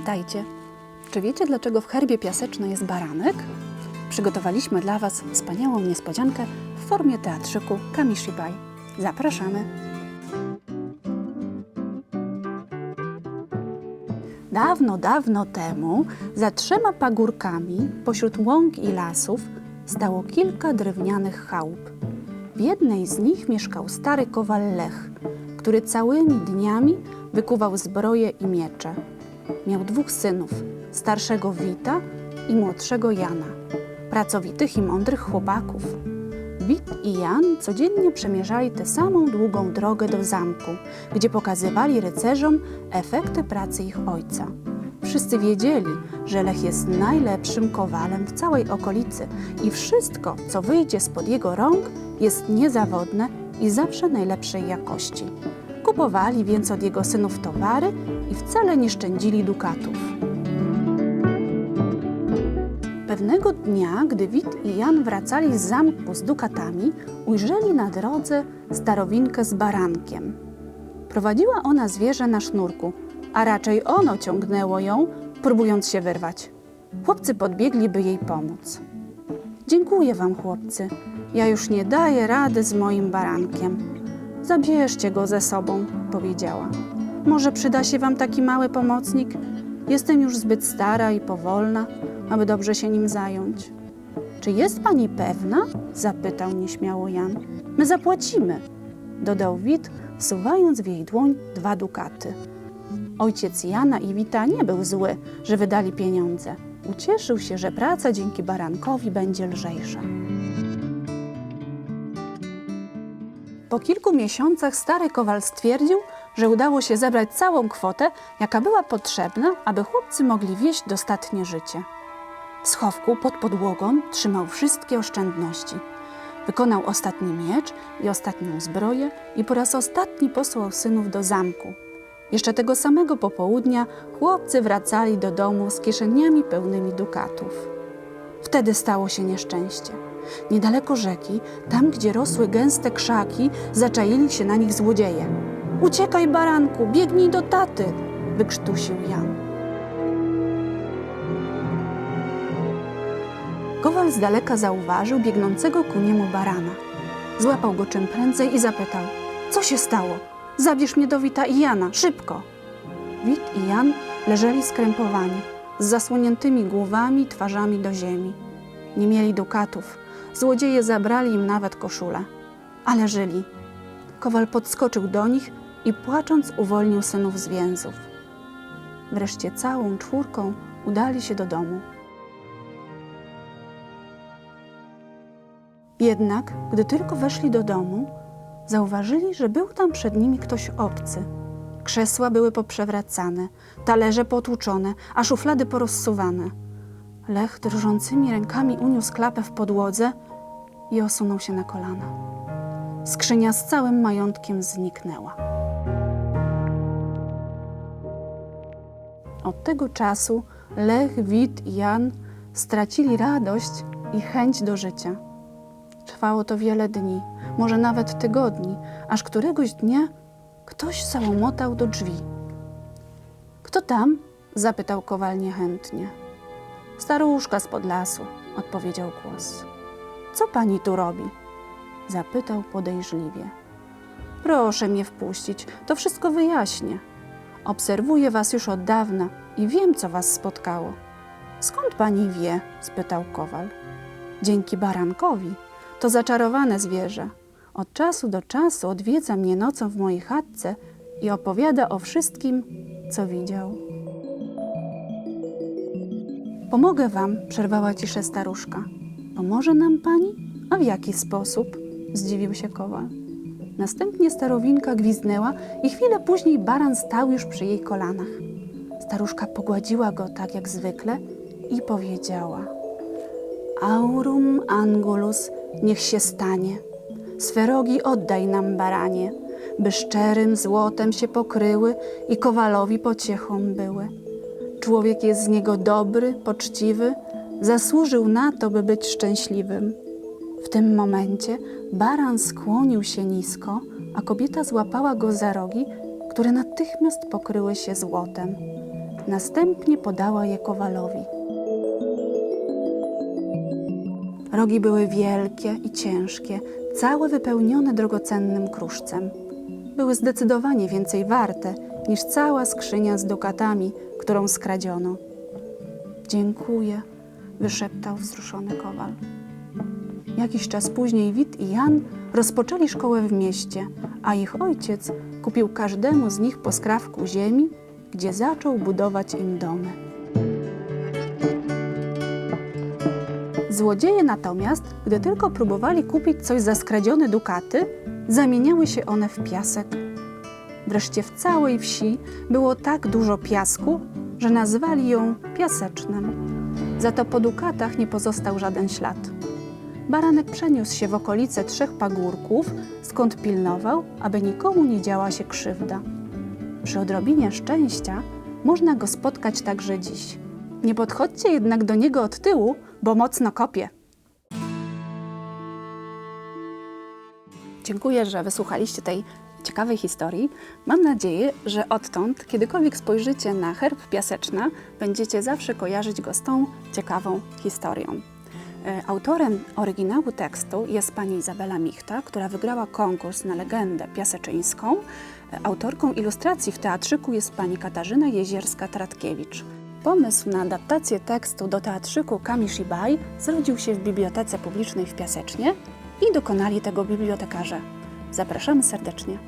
Witajcie! Czy wiecie, dlaczego w herbie piaseczno jest baranek? Przygotowaliśmy dla Was wspaniałą niespodziankę w formie teatrzyku Kamishibai. Zapraszamy! Dawno, dawno temu, za trzema pagórkami, pośród łąk i lasów, stało kilka drewnianych chałup. W jednej z nich mieszkał stary kowal Lech, który całymi dniami wykuwał zbroje i miecze. Miał dwóch synów, starszego Wita i młodszego Jana, pracowitych i mądrych chłopaków. Wit i Jan codziennie przemierzali tę samą długą drogę do zamku, gdzie pokazywali rycerzom efekty pracy ich ojca. Wszyscy wiedzieli, że Lech jest najlepszym kowalem w całej okolicy i wszystko, co wyjdzie spod jego rąk, jest niezawodne i zawsze najlepszej jakości. Kupowali więc od jego synów towary i wcale nie szczędzili dukatów. Pewnego dnia, gdy Wit i Jan wracali z zamku z dukatami, ujrzeli na drodze starowinkę z barankiem. Prowadziła ona zwierzę na sznurku, a raczej ono ciągnęło ją, próbując się wyrwać. Chłopcy podbiegli, by jej pomóc. Dziękuję wam, chłopcy. Ja już nie daję rady z moim barankiem. Zabierzcie go ze sobą, powiedziała. Może przyda się wam taki mały pomocnik? Jestem już zbyt stara i powolna, aby dobrze się nim zająć. Czy jest pani pewna? zapytał nieśmiało Jan. My zapłacimy, dodał Wit, wsuwając w jej dłoń dwa dukaty. Ojciec Jana i Wita nie był zły, że wydali pieniądze. Ucieszył się, że praca dzięki barankowi będzie lżejsza. Po kilku miesiącach stary kowal stwierdził, że udało się zebrać całą kwotę, jaka była potrzebna, aby chłopcy mogli wieść dostatnie życie. W schowku pod podłogą trzymał wszystkie oszczędności. Wykonał ostatni miecz i ostatnią zbroję i po raz ostatni posłał synów do zamku. Jeszcze tego samego popołudnia chłopcy wracali do domu z kieszeniami pełnymi dukatów. Wtedy stało się nieszczęście. Niedaleko rzeki, tam gdzie rosły gęste krzaki, zaczaili się na nich złodzieje. Uciekaj, baranku, biegnij do taty! wykrztusił Jan. Kowal z daleka zauważył biegnącego ku niemu barana. Złapał go czym prędzej i zapytał: Co się stało? Zabierz mnie do Wita i Jana, szybko! Wit i Jan leżeli skrępowani, z zasłoniętymi głowami, twarzami do ziemi. Nie mieli dukatów. Złodzieje zabrali im nawet koszulę. Ale żyli. Kowal podskoczył do nich i płacząc uwolnił synów z więzów. Wreszcie całą czwórką udali się do domu. Jednak, gdy tylko weszli do domu, zauważyli, że był tam przed nimi ktoś obcy. Krzesła były poprzewracane, talerze potłuczone, a szuflady porozsuwane. Lech drżącymi rękami uniósł klapę w podłodze i osunął się na kolana. Skrzynia z całym majątkiem zniknęła. Od tego czasu Lech, Wit i Jan stracili radość i chęć do życia. Trwało to wiele dni, może nawet tygodni, aż któregoś dnia ktoś załomotał do drzwi. Kto tam? zapytał kowal niechętnie. Staruszka spod lasu, odpowiedział głos. Co pani tu robi? zapytał podejrzliwie. Proszę mnie wpuścić, to wszystko wyjaśnię. Obserwuję was już od dawna i wiem, co was spotkało. Skąd pani wie? spytał kowal. Dzięki barankowi. To zaczarowane zwierzę. Od czasu do czasu odwiedza mnie nocą w mojej chatce i opowiada o wszystkim, co widział. Pomogę wam, przerwała ciszę staruszka. Pomoże nam pani? A w jaki sposób? Zdziwił się kowal. Następnie starowinka gwizdnęła i chwilę później baran stał już przy jej kolanach. Staruszka pogładziła go tak jak zwykle i powiedziała: Aurum angulus, niech się stanie. Sferogi oddaj nam, baranie, by szczerym złotem się pokryły i kowalowi pociechą były. Człowiek jest z niego dobry, poczciwy, zasłużył na to, by być szczęśliwym. W tym momencie baran skłonił się nisko, a kobieta złapała go za rogi, które natychmiast pokryły się złotem. Następnie podała je Kowalowi. Rogi były wielkie i ciężkie, całe wypełnione drogocennym kruszcem. Były zdecydowanie więcej warte niż cała skrzynia z dukatami, którą skradziono. Dziękuję, wyszeptał wzruszony kowal. Jakiś czas później Wit i Jan rozpoczęli szkołę w mieście, a ich ojciec kupił każdemu z nich po skrawku ziemi, gdzie zaczął budować im domy. Złodzieje natomiast, gdy tylko próbowali kupić coś za skradzione dukaty, zamieniały się one w piasek. Wreszcie w całej wsi było tak dużo piasku, że nazwali ją piasecznem. Za to po dukatach nie pozostał żaden ślad. Baranek przeniósł się w okolice trzech pagórków, skąd pilnował, aby nikomu nie działa się krzywda. Przy odrobinie szczęścia można go spotkać także dziś. Nie podchodźcie jednak do niego od tyłu, bo mocno kopie. Dziękuję, że wysłuchaliście tej ciekawej historii. Mam nadzieję, że odtąd, kiedykolwiek spojrzycie na herb Piaseczna, będziecie zawsze kojarzyć go z tą ciekawą historią. E, Autorem oryginału tekstu jest pani Izabela Michta, która wygrała konkurs na legendę piaseczyńską. E, Autorką ilustracji w teatrzyku jest pani Katarzyna Jezierska-Tratkiewicz. Pomysł na adaptację tekstu do teatrzyku Kamishibai zrodził się w Bibliotece Publicznej w Piasecznie i dokonali tego bibliotekarze. Zapraszamy serdecznie.